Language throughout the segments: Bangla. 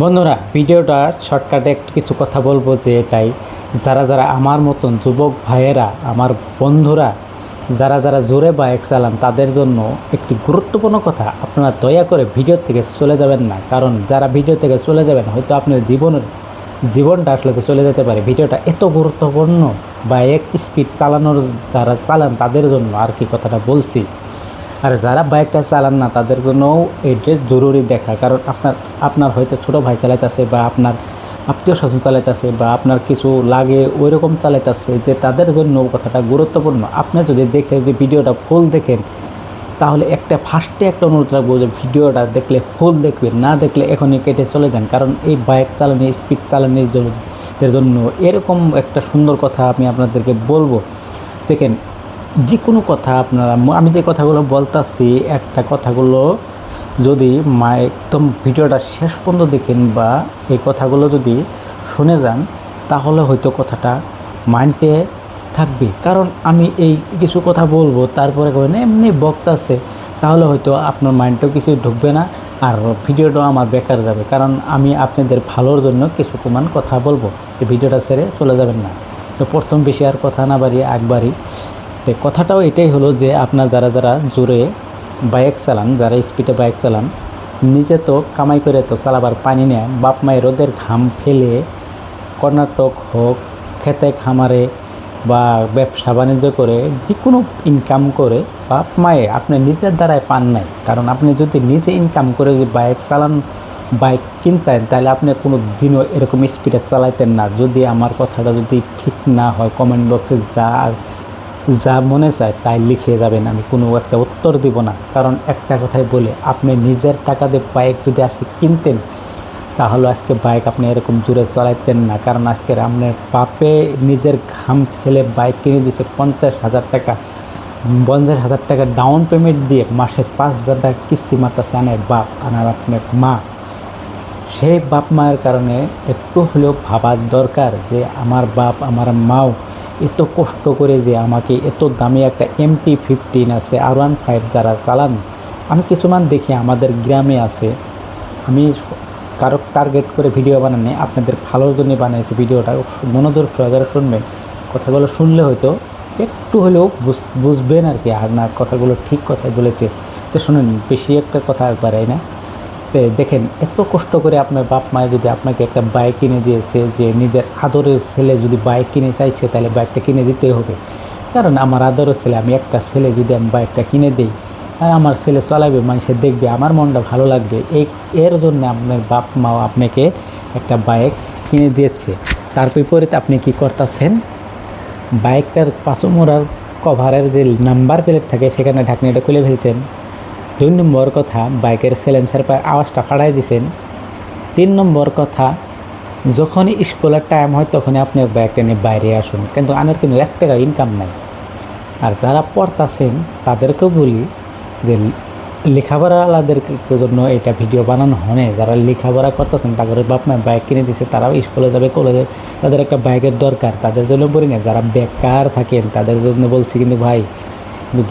বন্ধুরা, ভিডিওটা শর্টকাটে একটু কিছু কথা বলব যে এটাই যারা যারা আমার মতন যুবক ভাইয়েরা, আমার বন্ধুরা, যারা যারা জোরে বাইক চালান, তাদের জন্য একটি গুরুত্বপূর্ণ কথা, আপনারা দয়া করে ভিডিও থেকে চলে যাবেন না। কারণ যারা ভিডিও থেকে চলে যাবেন, হয়তো আপনার জীবনের, জীবনটা আসলে চলে যেতে পারে, ভিডিওটা এত গুরুত্বপূর্ণ বাইক স্পিড চালানোর যারা চালান, তাদের জন্য আর কি কথাটা বলছি। আর যারা বাইকটা চালান না, তাদের জন্যও এটা জরুরি দেখা। কারণ আপনার আপনার হয়তো ছোটো ভাই চালাইতেছে বা আপনার আত্মীয় স্বজন চালাইতেছে বা আপনার কিছু লাগে ওই রকম চালাইতেছে যে তাদের জন্য কথাটা গুরুত্বপূর্ণ। আপনি যদি দেখে, যদি ভিডিওটা ফুল দেখেন, তাহলে একটা ফার্স্টে একটা অনুরোধ রাখব যে ভিডিওটা দেখলে ফুল দেখবেন, না দেখলে এখনই কেটে চলে যান। কারণ এই বাইক চালানো স্পিড চালানোর জন্য এরকম একটা সুন্দর কথা আমি আপনাদেরকে বলব। দেখেন যে কোনো কথা আপনারা আমি যে কথাগুলো বলতাছি, একটা কথাগুলো যদি মা একদম ভিডিওটা শেষ পর্যন্ত দেখেন বা এই কথাগুলো যদি শুনে যান, তাহলে হয়তো কথাটা মাইন্ডে থাকবে। কারণ আমি এই কিছু কথা বলব, তারপরে কবেন এমনি বক্তাছে তাহলে হয়তো আপনার মাইন্ডেও কিছু ঢুকবে না আর ভিডিওটাও আমার বেকার যাবে। কারণ আমি আপনাদের ভালোর জন্য কিছু কমান কথা বলব। এই ভিডিওটা ছেড়ে চলে যাবেন না। তো প্রথম বেশি আর কথা না বাড়িয়ে একবারই তো কথাটাও এটাই হলো যে আপনার যারা যারা জোরে বাইক চালান, যারা স্পিডে বাইক চালান, নিজে তো কামাই করে তো চালাবার পানি নেয় বাপ মায়ের রোদের ঘাম ফেলে কর্ণাটক হোক, খেতে খামারে বা ব্যবসা বাণিজ্য করে যে কোনো ইনকাম করে বাপ মায়ে আপনি নিজের দ্বারাই পান নাই। কারণ আপনি যদি নিজে ইনকাম করে যদি বাইক চালান বাইক কিনতেন, তাহলে আপনি কোনো দিনও এরকম স্পিডে চালাইতেন না। যদি আমার কথাটা যদি ঠিক না হয় কমেন্ট বক্সে যা যা মনে চায় তাই লিখে যাবেন, আমি কোনো একটা উত্তর দিব না। কারণ একটা কথাই বলে, আপনি নিজের টাকা দিয়ে বাইক যদি আজকে কিনতেন, তাহলে আজকে বাইক আপনি এরকম জোরে চালাইতেন না। কারণ আজকের আপনার পাপে নিজের ঘাম খেলে বাইক কিনে দিচ্ছে পঞ্চাশ হাজার টাকা। পঞ্চাশ হাজার টাকা ডাউন পেমেন্ট দিয়ে মাসে পাঁচ হাজার টাকা কিস্তি মাতাছে আনের বাপ, আনার আপনার মা। সেই বাপ মায়ের কারণে একটু হলেও ভাবার দরকার যে, আমার বাপ, আমার মাও এত কষ্ট করে যে আমাকে এত দামি একটা এমটি ফিফটিন আছে আর ওয়ান ফাইভ যারা চালান, আমি কিছুমান দেখি আমাদের গ্রামে আছে। আমি কারও টার্গেট করে ভিডিও বানানি, আপনাদের ভালোর জন্য বানিয়েছি ভিডিওটা মনোযোগ সহকারে শুনবেন। কথাগুলো শুনলে হয়তো একটু হলেও বুঝ- বুঝবেন আর কি, আর না কথাগুলো ঠিক কথাই বলেছে। তো শুনুন, বেশি একটা কথা বাড়াই না। দেখেন, এত কষ্ট করে আপনার বাপ মায়ে যদি আপনাকে একটা বাইক কিনে দিয়েছে, যে নিজের আদরের ছেলে যদি বাইক কিনে চাইছে, তাহলে বাইকটা কিনে দিতে হবে। কারণ আমার আদরের ছেলে, আমি একটা ছেলে যদি আমি বাইকটা কিনে দিই আমার ছেলে চালাবে, মানুষে দেখবে, আমার মনটা ভালো লাগবে। এই, এর জন্য আপনার বাপ মাও আপনাকে একটা বাইক কিনে দিয়েছে। তার বিপরীতে আপনি কি করতেছেন? বাইকটার পাঁচমোড়ার কভারের যে নাম্বার প্লেট থাকে, সেখানে ঢাকনিটা খুলে ফেলছেন। দুই নম্বর কথা, বাইকের সেলেন্সার পায় আওয়াজটা ফাড়াই দিছেন। তিন নম্বর কথা যখনই স্কুলের টাইম হয়, তখনই আপনি বাইকটা নিয়ে বাইরে আসুন। কিন্তু আমার কিন্তু এক টাকা ইনকাম নাই। আর যারা পড়তাছেন, তাদেরকেও বলি যে লেখাপড়াওয়ালাদের জন্য এটা ভিডিও বানানো হয় যারা লেখাপড়া করতেছেন, তাদের বাপ মা বাইক কিনে দিচ্ছে তারাও স্কুলে যাবে কলেজে তাদের একটা বাইকের দরকার, তাদের জন্য বলি না, যারা বেকার থাকেন, তাদের জন্য বলছি কিন্তু ভাই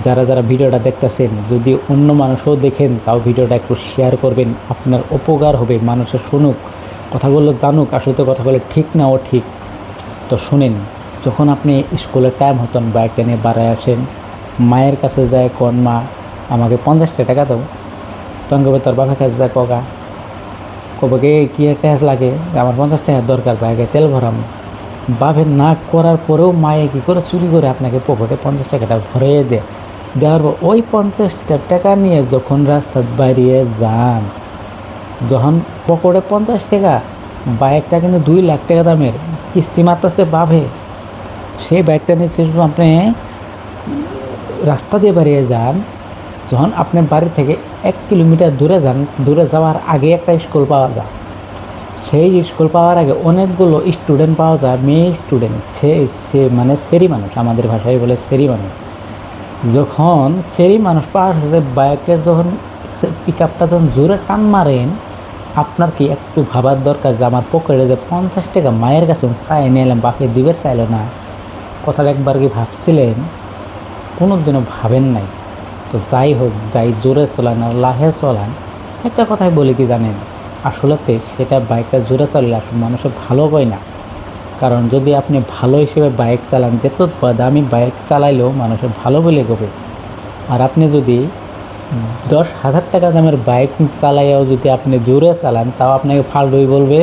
যারা যারা ভিডিওটা দেখতেছেন, যদি অন্য মানুষও দেখেন, তাও ভিডিওটা একটু শেয়ার করবেন। আপনার উপকার হবে, মানুষের শুনুক, কথাগুলো জানুক, আসলে তো কথাগুলো ঠিক না ও ঠিক। তো শুনেন, যখন আপনি স্কুলের টাইম হতন বাইকটা নিয়ে বাড়ায় আসেন, মায়ের কাছে যায়, কোন মা, আমাকে পঞ্চাশটা টাকা দাও। তখন কবে তোর বাবার কাছে যায় ককা কবে কি একটা লাগে, আমার পঞ্চাশ টাকার দরকার বাইকে তেল ভরাম। বাপের না করার পরেও মায়ে কী করে চুরি করে আপনাকে পকেটে পঞ্চাশ টাকাটা ভরিয়ে দেয় দেওয়ার পর ওই পঞ্চাশটা টাকা নিয়ে যখন রাস্তার বাইরে যান, যখন পকেটে পঞ্চাশ টাকা, বাইকটা কিন্তু দুই লাখ টাকা দামের, কিস্তি মারতেছে বাপে। সেই বাইকটা নিয়ে আপনি রাস্তা দিয়ে বেরিয়ে যান। যখন আপনার বাড়ি থেকে এক কিলোমিটার দূরে যান, দূরে যাওয়ার আগে একটা স্কুল পাওয়া যায়। সেই স্কুল পাওয়ার আগে অনেকগুলো স্টুডেন্ট পাওয়া যায়। মেয়ে স্টুডেন্ট সে সে মানে সেরি মানুষ, আমাদের ভাষায় বলে সেরি মানুষ। যখন সেরি মানুষ পাওয়ার সাথে বাইকের যখন পিক আপটা যখন জোরে টান মারেন, আপনার কি একটু ভাবার দরকার যে আমার পকেটে যে পঞ্চাশ টাকা মায়ের কাছে চাই নিলাম বাপে দিবের চাইলো না? কথাটা একবার কি ভাবছিলেন? কোনো দিনও ভাবেন নাই। তো যাই হোক, যাই জোরে চলান আর লাহে চলান, একটা কথাই বলি কি জানেন? আসলেতে সেটা বাইকটা জোরে চালালে আসলে মানুষের ভালো হয় না। কারণ যদি আপনি ভালো হিসেবে বাইক চালান যেত দামি বাইক চালাইলেও মানুষের ভালো বলে গবে। আর আপনি যদি দশ হাজার টাকা দামের বাইক চালাইয়াও যদি আপনি জোরে চালান, তাও আপনাকে ফালডুই বলবে।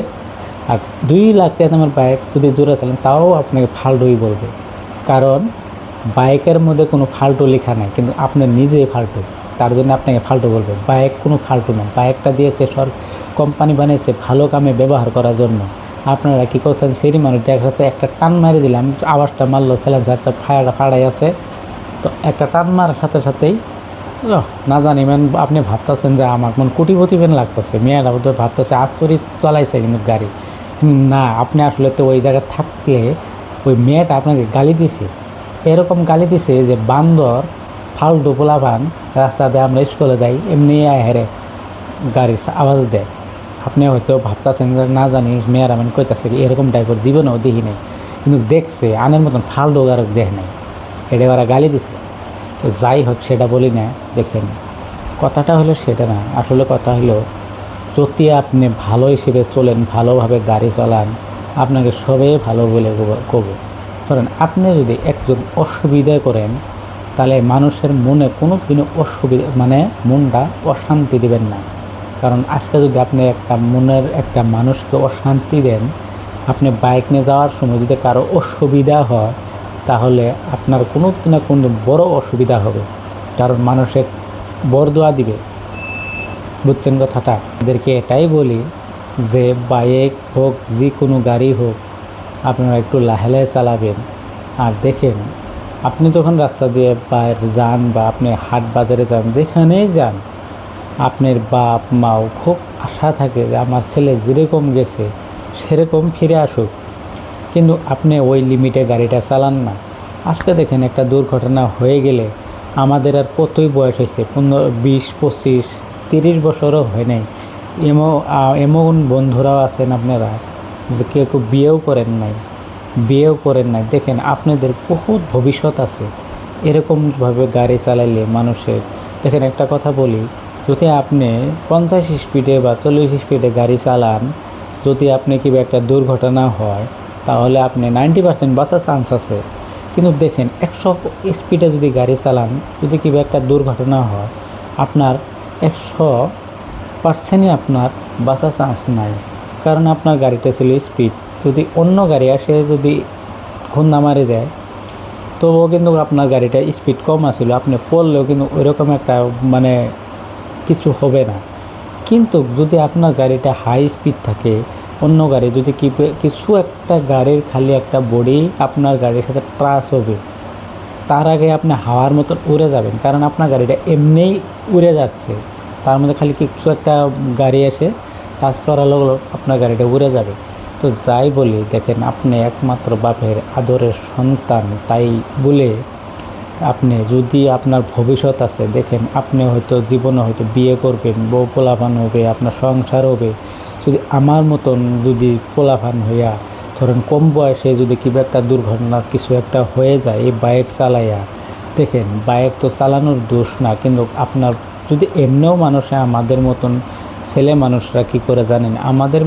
আর দুই লাখ টাকা দামের বাইক যদি জোরে চালান, তাও আপনাকে ফালডুই বলবে। কারণ বাইকের মধ্যে কোনো ফাল্টু লেখা নাই, কিন্তু আপনি নিজেই ফাল্টু তার জন্য আপনাকে ফাল্টু বলবে। বাইক কোনো ফাল্টু না। বাইকটা দিয়েছে সর কোম্পানি বানিয়েছে ভালো কামে ব্যবহার করার জন্য। আপনারা কী করছেন সেই মানুষ দেখা যাচ্ছে একটা টান মারি দিলাম, আওয়াজটা মারলো ছেলেঝারটা ফায়ারটা ফাড়াই আছে। তো একটা টান মারার সাথে সাথেই না জানি, ম্যান, আপনি ভাবতেছেন যে আমার মন কোটিপতি বেন লাগতেছে। মেয়েরা বোধহয় ভাবতেছে আচরিত চালাইছে কিন্তু গাড়ি। না, আপনি আসলে তো ওই জায়গায় থাকলে ওই মেয়েটা আপনাকে গালি দিছে। এরকম গালি দিছে যে বান্দর, ফালতু পোলাপান, রাস্তা দিয়ে আমরা স্কুলে যাই, এমনি হেরে গাড়ির আওয়াজ দেয়। আপনি হয়তো ভাবতেছেন যে, না জানি, মেয়েরা মানে কইতাছে এরকম টাইপের জীবনেও দেখি নাই। কিন্তু দেখছে, আনের মতন ফালতু গারক দেখ নাই। এটা ওরা গালি দিছে। তো যাই হোক, সেটা বলি না, দেখেন। কথাটা হলো সেটা না, আসলে কথা হলো, যদি আপনি ভালো হিসেবে চলেন, ভালোভাবে গাড়ি চালান, আপনাকে সবে ভালো বলে কবে ধরেন আপনি যদি একজন অসুবিধায় করেন, তাহলে মানুষের মনে কোনো দিনও অসুবিধা মানে মনটা অশান্তি দিবেন না। কারণ আজকে যদি আপনি একটা মনের একটা মানুষকে অশান্তি দেন, আপনি বাইক নিয়ে যাওয়ার সময় যদি কারও অসুবিধা হয়, তাহলে আপনার কোনো না কোনো বড় অসুবিধা হবে। কারণ মানুষের বরদোয়া দিবে। বুঝছেন কথাটা? এদেরকে এটাই বলি যে, বাইক হোক, যে কোনো গাড়ি হোক, আপনারা একটু লাহে লাহে চালাবেন। আর দেখেন, আপনি যখন রাস্তা দিয়ে বাইরে যান বা আপনি হাট বাজারে যান, যেখানেই যান আপনার বাপ, মাও খুব আশা থাকে যে আমার ছেলে যেরকম গেছে, সেরকম ফিরে আসুক। কিন্তু আপনি ওই লিমিটে গাড়িটা চালান না। আজকে দেখেন একটা দুর্ঘটনা হয়ে গেলে আমাদের আর কতই বয়স হয়েছে, পনেরো, বিশ, পঁচিশ, তিরিশ বছরও হয় নাই। এমন এমন বন্ধুরাও আছেন আপনারা যে কেউ কেউ বিয়েও করেন নাই, বিয়েও করেন নাই। দেখেন আপনাদের বহুত ভবিষ্যৎ আছে। এরকমভাবে গাড়ি চালাইলে মানুষের। দেখেন একটা কথা বলি যদি আপনি পঞ্চাশ স্পিডে বা চল্লিশ স্পিডে গাড়ি চালান, যদি আপনি কিবা একটা দুর্ঘটনা হয়, তাহলে আপনি নাইনটি পার্সেন্ট বাঁচার চান্স আছে। কিন্তু দেখেন, একশো স্পিডে যদি গাড়ি চালান, যদি কিবা একটা দুর্ঘটনা হয়, আপনার একশো পার্সেন্টই আপনার বাঁচার চান্স নাই। কারণ আপনার গাড়িটা ছিল স্পিড যদি অন্য গাড়ি আসে, যদি খুন্দা মারি দেয়, তবুও কিন্তু আপনার গাড়িটা স্পিড কম আসছিল আপনি পড়লেও কিন্তু ওইরকম একটা মানে কিছু হবে না। কিন্তু যদি আপনার গাড়িটা হাই স্পিড থাকে, অন্য গাড়ি যদি কিছু একটা গাড়ির খালি একটা বডি আপনার গাড়ির সাথে ট্রাস হবে, তার আগে আপনি হাওয়ার মতন উড়ে যাবেন। কারণ আপনার গাড়িটা এমনিই উড়ে যাচ্ছে। তার মধ্যে খালি কিছু একটা গাড়ি এসে টাচ করার লোক আপনার গাড়িটা উড়ে যাবে। তো যাই বলি, দেখেন আপনি একমাত্র বাপের আদরের সন্তান, তাই বলে আপনি যদি আপনার ভবিষ্যৎ আছে, দেখেন আপনি হয়তো জীবনে হয়তো বিয়ে করবেন, বউ পোলাপান হবে, আপনার সংসার হবে। যদি আমার মতন যদি পোলাপান হইয়া, ধরেন কম বয়সে যদি কিবা একটা দুর্ঘটনা কিছু একটা হয়ে যায়, এই বাইক চালাইয়া, দেখেন বাইক তো চালানোর দোষ না, কিন্তু আপনার যদি এমনিও মানুষে আমাদের মতন ছেলে মানুষরা কি করে জানেন? আমাদের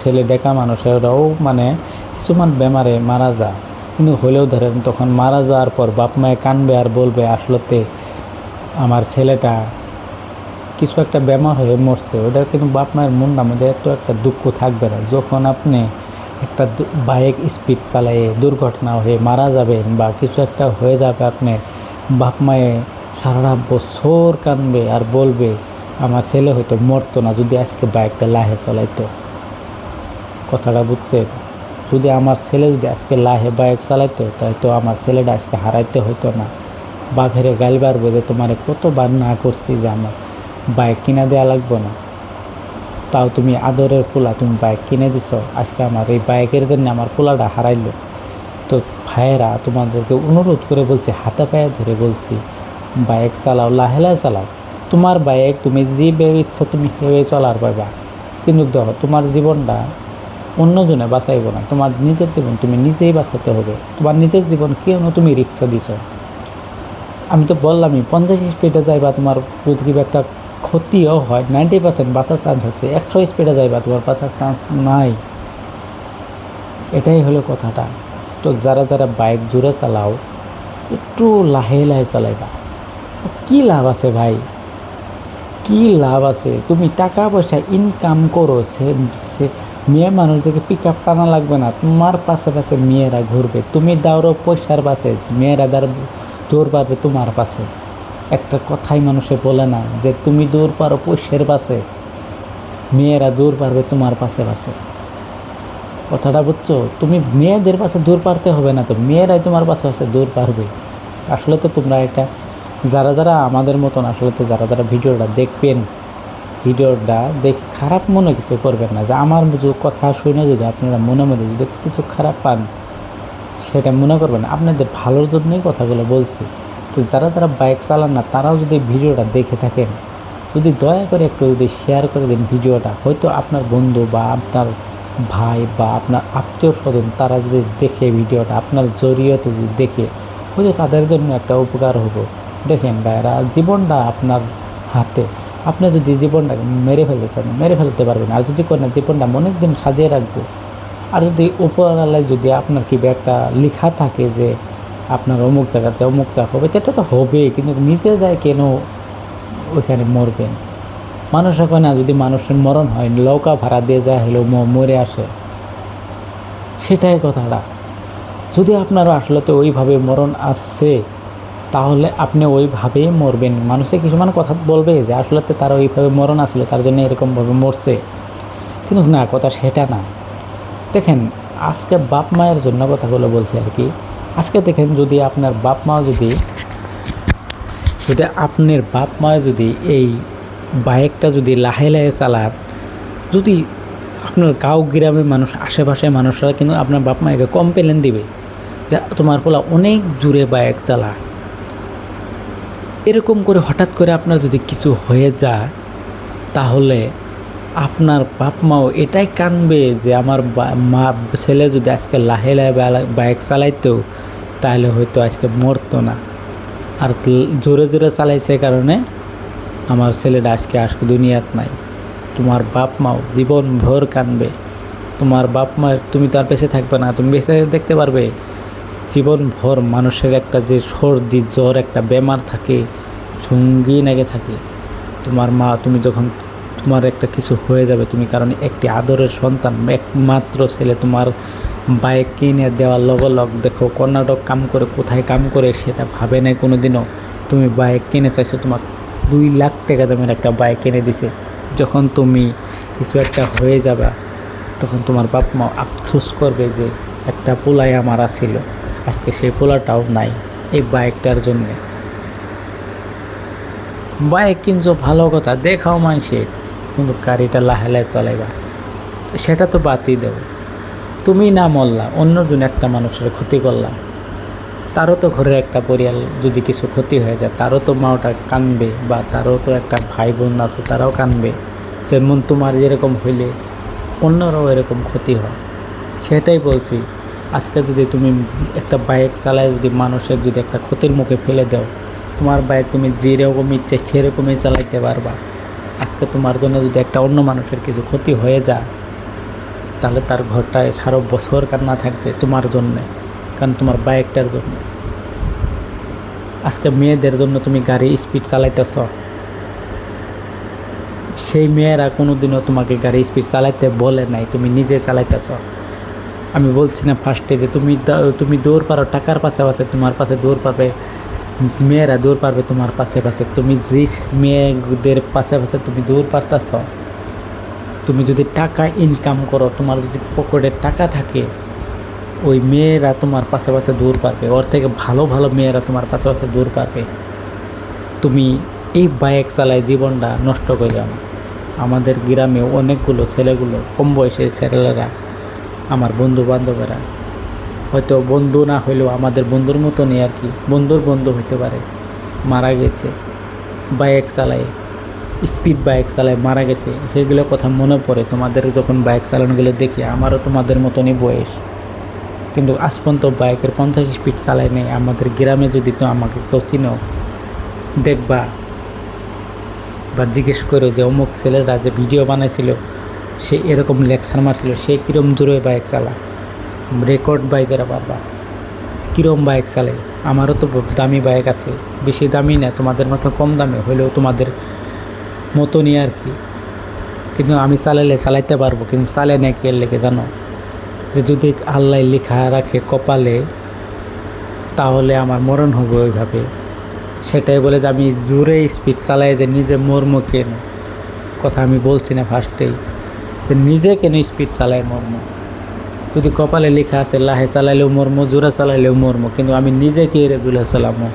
ছেলে ডেকা মানুষেরাও মানে কিছুমান বেমারে মারা যায়। কিন্তু হলেও ধরেন তখন মারা যাওয়ার পর বাপ মায়ে কানবে আর বলবে, আসলতে আমার ছেলেটা কিছু একটা বেমার হয়ে মরছে। ওটা কিন্তু বাপ মায়ের মনটা মধ্যে এত একটা দুঃখ থাকবে না। যখন আপনি একটা বাইক স্পিড চালিয়ে দুর্ঘটনা হয়ে মারা যাবেন বা কিছু একটা হয়ে যাবে, আপনি বাপ মায়ে সারা বছর কানবে আর বলবে, আমার ছেলে হয়তো মরতো না যদি আজকে বাইকটা লাহে চালাইতো। কথাটা বুঝছেন? যদি আমার ছেলে যদি আজকে লাহে বাইক চালাইতো তাই তো আমার ছেলেটা আজকে হারাইতে হতো না। বাঘেরে গাইবার বোঝে তোমার কতবার না করছি যে আমার বাইক কিনা দেওয়া লাগবে না। তাও তুমি আদরের পোলা, তুমি বাইক কিনে দিছ, আজকে আমার এই বাইকের জন্য আমার পোলাটা হারাইলো। তো ভাইয়েরা, তোমাদেরকে অনুরোধ করে বলছি, হাতে পায়ে ধরে বলছি, বাইক চালাও, লাহে লাহে চালাও। তোমার বাইক তুমি যে ইচ্ছা তুমি সেভাবে চলার পারবা কিন্তু দেখো, তোমার জীবনটা অন্যজনে বাঁচাইব না। তোমার নিজের জীবন তুমি নিজেই বাঁচাতে হবে। তোমার নিজের জীবন কেউ না তুমি রিক্সা দিছ? আমি তো বললামই, পঞ্চাশ স্পিডে যাইবা তোমার যদি একটা ক্ষতিও হয় নাইনটি পার্সেন্ট বাঁচার চান্স আছে, একশো স্পিডে যাইবা তোমার বাঁচার চান্স নাই। এটাই হলো কথাটা। তো যারা যারা বাইক জোরে চালাও, একটু লাহে লাহে চালাইবা। কি লাভ আছে ভাই? কি লাভ আছে? তুমি টাকা পয়সা ইনকাম করো সে মেয়ে মানুষদেরকে পিক আপ টানা লাগবে না। তোমার পাশে পাশে মেয়েরা ঘুরবে। তুমি দাওরো পয়সার পাশে, মেয়েরা দাঁড় দৌড় পারবে তোমার পাশে। একটা কথাই মানুষে বলে না যে তুমি দৌড় পারো পয়সার পাশে, মেয়েরা দৌড় পারবে তোমার পাশে পাশে। কথাটা বুঝছ? তুমি মেয়েদের পাশে দূর পারতে হবে না তো, মেয়েরাই তোমার পাশে পাশে দূর পারবে। আসলে তো তোমরা এটা, যারা যারা আমাদের মতন, আসলে তো যারা যারা ভিডিওটা দেখবেন ভিডিওটা দেখ খারাপ মনে কিছু করবেন না। যে আমার যে কথা শুনে যদি আপনারা মনে মনে যদি কিছু খারাপ পান, সেটা মনে করবেন আপনাদের ভালোর জন্যই কথাগুলো বলছি। তো যারা যারা বাইক চালান না, তারাও যদি ভিডিওটা দেখে থাকেন, যদি দয়া করে একটু যদি শেয়ার করে দেন ভিডিওটা, হয়তো আপনার বন্ধু বা আপনার ভাই বা আপনার আত্মীয় স্বজন, তারা যদি দেখে ভিডিওটা, আপনার জড়িয়তে যদি দেখে, হয়তো তাদের জন্য একটা উপকার হব। দেখেন ভাইরা জীবনটা আপনার হাতে। আপনি যদি জীবনটাকে মেরে ফেলতে চান, মেরে ফেলতে পারবেন আর যদি কোনো জীবনটা অনেক দিন সাজিয়ে রাখব। আর যদি উপরালায় যদি আপনার কি একটা লেখা থাকে যে আপনার অমুক জায়গাতে অমুক জায়গা হবে, সেটা তো হবে কিন্তু নিজে যায় কেন ওইখানে মরবেন? মানুষ হয় না, যদি মানুষের মরণ হয় লৌকা ভাড়া দিয়ে যায় হলেও ম- মরে আসে। সেটাই কথাটা। যদি আপনারও আসলে তো ওইভাবে মরণ আসছে তাহলে আপনি ওইভাবেই মরবেন। মানুষে কিছুমান কথা বলবে যে, আসলে তার ওইভাবে মরণ আসলে, তার জন্য এরকমভাবে মরছে। কিন্তু না, কথা সেটা না। দেখেন, আজকে বাপ মায়ের জন্য কথাগুলো বলছি আর কি। আজকে দেখেন, যদি আপনার বাপ মা যদি যদি আপনার বাপ মা যদি এই বাইকটা যদি লাহে লাহে চালান যদি আপনার গাঁও গ্রামে মানুষ, আশেপাশে মানুষরা কিন্তু আপনার বাপ মাকে কমপ্লেন দিবে যে, তোমার পোলা অনেক জোরে বাইক চালা এরকম করে হঠাৎ করে আপনার যদি কিছু হয়ে যায়, তাহলে আপনার বাপ মাও এটাই কানবে যে আমার মা ছেলে যদি আজকে লাহে লাহে বাইক চালাইতো, তাহলে হয়তো আজকে মরতো না। আর জোরে জোরে চালাইছে কারণে আমার ছেলেটা আজকে আজকে দুনিয়াত নাই। তোমার বাপ মাও জীবন ভর কানবে। তোমার বাপ মা তুমি তার বেঁচে থাকবে না, তুমি বেঁচে দেখতে পারবে। জীবন ভর মানুষের একটা যে সর্দি, জ্বর, একটা বেমার থাকে ঝুঙ্গি নাগে থাকে। তোমার মা, তুমি যখন তোমার একটা কিছু হয়ে যাবে, তুমি কারণ একটি আদরের সন্তান, একমাত্র ছেলে তোমার বাইক কিনে দেওয়ার লগ লগ দেখো, কর্ণাটক কাম করে কোথায় কাম করে সেটা ভাবে নাই কোনো দিনও তুমি বাইক কিনে চাইছো, তোমার দুই লাখ টাকা দামের একটা বাইক কিনে দিছে। যখন তুমি কিছু একটা হয়ে যাবে, তখন তোমার বাপ মা আফসোস করবে যে একটা পোলাই আমার আসিল আজকে সেই পোলাটাও নাই এই বাইকটার জন্যে। বাইক কিনছো ভালো কথা, দেখাও মানসে কিন্তু গাড়িটা লাহে লাহে চালাইবা। সেটা তো বাদই দেও তুমি না মরলা, অন্যজন একটা মানুষের ক্ষতি করলা। তারও তো ঘরের একটা পরিয়াল যদি কিছু ক্ষতি হয়ে যায়, তারও তো মাওটা কানবে বা তারও তো একটা ভাই বোন আছে, তারাও কানবে। যেমন তোমার যেরকম হইলে অন্যরাও এরকম ক্ষতি হয়। সেটাই বলছি। আজকে যদি তুমি একটা বাইক চালায় যদি মানুষের যদি একটা ক্ষতির মুখে ফেলে দাও, তোমার বাইক তুমি যেরকম ইচ্ছে সেরকমই চালাইতে পারবা। আজকে তোমার জন্য যদি একটা অন্য মানুষের কিছু ক্ষতি হয়ে যায়, তাহলে তার ঘরটায় সারা বছর কান্না থাকবে তোমার জন্যে, কারণ তোমার বাইকটার জন্য। আজকে মেয়েদের জন্য তুমি গাড়ি স্পিড চালাইতেছ। সেই মেয়েরা কোনোদিনও তোমাকে গাড়ি স্পিড চালাইতে বলে নাই, তুমি নিজে চালাইতেছ। আমি বলছি না ফার্স্টে যে তুমি তুমি দৌড় পারো, টাকার পাশে পাশে তোমার পাশে দৌড় পাবে, মেয়েরা দৌড় পারবে তোমার পাশে পাশে। তুমি যে মেয়েদের পাশে পাশে তুমি দৌড় পারতেছ, তুমি যদি টাকা ইনকাম করো, তোমার যদি পকেটে টাকা থাকে, ওই মেয়েরা তোমার পাশে পাশে দূর পারবে। ওর থেকে ভালো ভালো মেয়েরা তোমার পাশে পাশে দূর পারবে। তুমি এই বাইক চালায় জীবনটা নষ্ট করে যাও আমাদের গ্রামে অনেকগুলো ছেলেগুলো কম বয়সের ছেলেরা আমার বন্ধু বান্ধবেরা হয়তো বন্ধু না হইলেও আমাদের বন্ধুর মতনই আর কি, বন্ধুর বন্ধু হইতে পারে। মারা গেছে, বাইক চালায় স্পিড বাইক চালায় মারা গেছে। সেগুলো কথা মনে পড়ে। তোমাদের যখন বাইক চালানোগুলো দেখি, আমারও তোমাদের মতনই বয়স। কিন্তু আজ পর্যন্ত বাইকের পঞ্চাশ স্পিড চালায় নেই। আমাদের গ্রামে যদি তো আমাকে কেউ চিনো, দেখবা বা জিজ্ঞেস করো যে অমুক ছেলেরা যে ভিডিও বানাইছিল সে এরকম লেকচার মারছিল, সে কীরম জোরে বাইক চালা। রেকর্ড বাইকের বারবার কীরম বাইক চালে? আমারও তো দামি বাইক আছে। বেশি দামি না, তোমাদের মতো কম দামে, হলেও তোমাদের মতনই আর কি। কিন্তু আমি চালালে চালাইতে পারব, কিন্তু চালে না কে লেগে জানো? যে যদি আল্লাহ লেখা রাখে কপালে, তাহলে আমার মরণ হবে ওইভাবে। সেটাই বলে যে আমি জোরে স্পিড চালাই যে নিজে মর্ম কেন? কথা আমি বলছি না ফার্স্টেই নিজে কেন স্পিড চালাই মর্ম? যদি কপালে লেখা আছে, লাহে চালাইলেও মর্ম, জোরে চালাইলেও মর্ম কিন্তু আমি নিজে কে রে জোরে চালামো?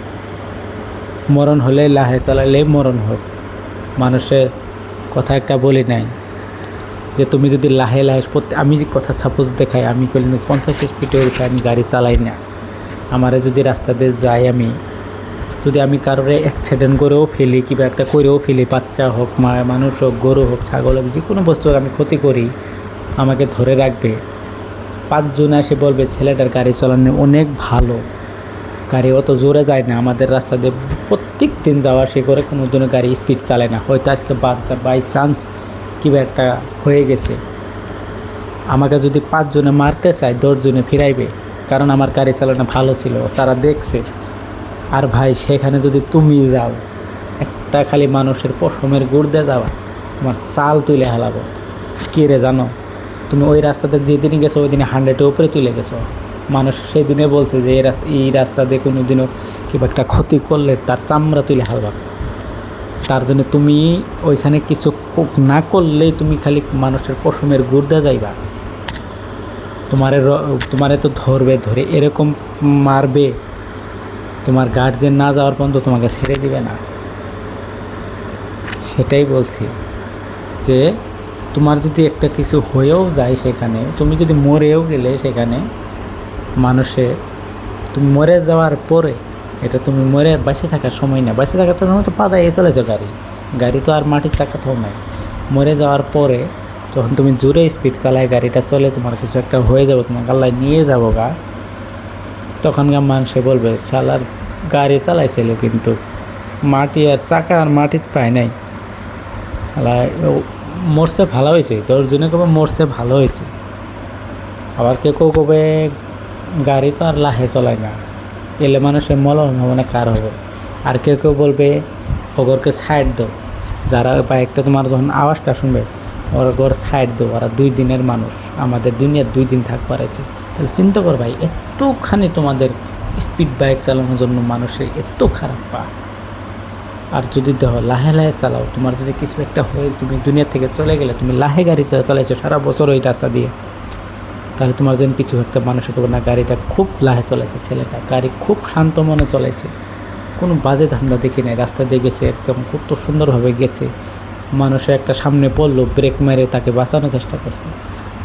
মরণ হলে লাহে চালাইলেই মরণ হোক মানুষের কথা একটা বলি নাই যে, তুমি যদি লাহে লাহে আমি যে কথা সাপোজ দেখাই, আমি করলে পঞ্চাশ স্পিডের উঠে আমি গাড়ি চালাই না। আমারে যদি রাস্তা দিয়ে যাই আমি যদি আমি কারোরে অ্যাক্সিডেন্ট করেও ফেলি, কিংবা একটা করেও ফেলি, বাচ্চা হোক, মা মানুষ হোক, গরু হোক, ছাগল হোক যে কোনো বস্তু আমি ক্ষতি করি, আমাকে ধরে রাখবে। পাঁচজন এসে বলবে, ছেলেটার গাড়ি চালানো অনেক ভালো। গাড়ি অত জোরে যায় না, আমাদের রাস্তা দিয়ে প্রত্যেক দিন যাওয়া সে করে কোনো দিনও গাড়ি স্পিড চালায় না। হয়তো আজকে বাচ্চা বাই চান্স কিবা একটা হয়ে গেছে। আমাকে যদি পাঁচজনে মারতে চায়, দশজনে ফিরাইবে, কারণ আমার গাড়ি চালানো ভালো ছিল, তারা দেখছে। আর ভাই, সেখানে যদি তুমি যাও, একটা খালি মানুষের পশমের গুড় দিয়ে যাওয়া তোমার চাল তুলে হালাবো। কে রে জানো, তুমি ওই রাস্তাতে যেদিনই গেছো ওই দিনে হান্ড্রেডের উপরে তুলে গেছো। মানুষ সেই দিনে বলছে যে, এই রাস্তা এই রাস্তা দিয়ে কোনো দিনও কিংবা একটা ক্ষতি করলে তার চামড়া তুলে হালবা। তার জন্য তুমি ওইখানে কিছু না করলেই তুমি খালি মানুষের পশমের গুড় দিয়ে যাইবা। তোমারে তোমারে তো ধরবে, ধরে এরকম মারবে। তোমার গার্জেন না যাওয়ার পর্যন্ত তোমাকে ছেড়ে দিবে না। সেটাই বলছি যে, তোমার যদি একটা কিছু হয়েও যায় সেখানে, তুমি যদি মরেও গেলে সেখানে, মানুষে, তুমি মরে যাওয়ার পরে, এটা তুমি মরে বাঁচে থাকার সময় না। বাঁচে থাকার সময় তো পাতায় চলেছো গাড়ি। গাড়ি তো আর মাটির চাকাতেও নাই। মরে যাওয়ার পরে যখন তুমি জোরে স্পিড চালায় গাড়িটা চলে, তোমার কিছু একটা হয়ে যাবে তোমার গাল্লায় নিয়ে যাব গা তখনকার মানুষে বলবে, শালার গাড়ি চালাইছিল কিন্তু মাটি আর চাকা আর মাটির পায় নাই। মরছে ভালো হয়েছে দশজনে কবে মরছে ভালো হয়েছে আবার কেউ কেউ কবে গাড়ি তো আর লাহে চলায় না, এলে মানুষের মলন হবে না, কার হবে? আর কেউ কেউ বলবে, ওগরকে সাইড দাও। যারা বাইকটা তোমার যখন আওয়াজটা শুনবে, ওরা ঘর সাইড দাও, ওরা দুই দিনের মানুষ, আমাদের দুনিয়ার দুই দিন থাক পারেছে তাহলে চিন্তা কর ভাই, এতখানি তোমাদের স্পিড বাইক চালানোর জন্য মানুষের এত খারাপ পা। আর যদি দেখো লাহে লাহে চালাও, তোমার যদি কিছু একটা হয়ে তুমি দুনিয়া থেকে চলে গেলে, তুমি লাহে গাড়ি চালাইছো, সারা বছর ওই রাস্তা দিয়ে, তাহলে তোমার জন্য কিছু একটা মানুষের খবর না, গাড়িটা খুব লাহে চলেছে, ছেলেটা গাড়ি খুব শান্ত মনে চলেছে। কোনো বাজে ধান্দা দেখি নাই, রাস্তা দিয়ে গেছে, একদম খুব তো সুন্দরভাবে গেছে। মানুষের একটা সামনে পড়ল ব্রেক মেরে তাকে বাঁচানোর চেষ্টা করছে।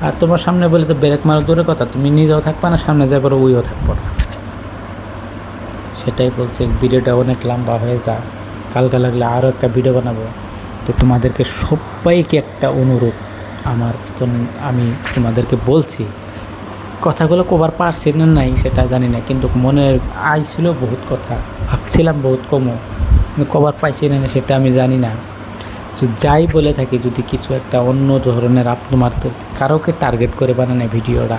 আর তোমার সামনে বলে তো ব্রেক মারা দূরের কথা, তুমি নিজেও থাকবা না, সামনে যাবার ওইও থাকব না। সেটাই বলছে, ভিডিওটা অনেক লম্বা হয়ে যা। কালকে লাগলে আরও একটা ভিডিও বানাবো। তো তোমাদেরকে সবাইকে একটা অনুরোধ, আমার আমি তোমাদেরকে বলছি, কথাগুলো কবার পারছি না নাই সেটা জানি না, কিন্তু মনের আইছিল বহুত কথা, ভাবছিলাম বহুত কমও কবার পাইছি না সেটা আমি জানি না। যাই বলে থাকি, যদি কিছু একটা অন্য ধরনের আপ তোমাদের কারোকে টার্গেট করে বানানো ভিডিওটা,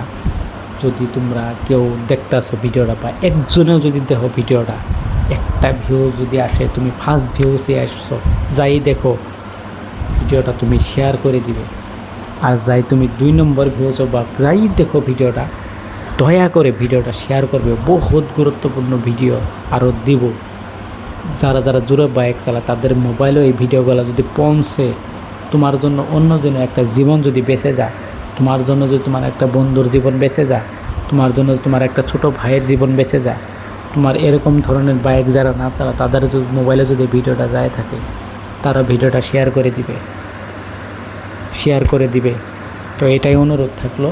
যদি তোমরা কেউ দেখতেছো ভিডিওটা বা একজনেও যদি দেখো ভিডিওটা, একটা ভিউ যদি আসে, তুমি ফার্স্ট ভিউসে আসছো, যাই দেখো, ভিডিওটা তুমি শেয়ার করে দিবে। আর যাই তুমি দুই নম্বর ভিউছো বা যাই দেখো ভিডিওটা, দয়া করে ভিডিওটা শেয়ার করবে। বহুত গুরুত্বপূর্ণ ভিডিও আরও দিব। যারা যারা জোরে বাইক চালায়, তাদের মোবাইলেও এই ভিডিওগুলো যদি পৌঁছে, তোমার জন্য অন্য দিন একটা জীবন যদি বেঁচে যায়, তোমার জন্য যদি তোমার একটা বন্ধুর জীবন বেঁচে যায়, তোমার জন্য তোমার একটা ছোট ভাইয়ের জীবন বেঁচে যায়, তোমার এরকম ধরনের বাইক যারা না চালা তাদের যদি মোবাইলে যদি ভিডিওটা যায় থাকে, তারা ভিডিওটা শেয়ার করে দিবে। শেয়ার করে দিবে। তো এটাই অনুরোধ থাকল।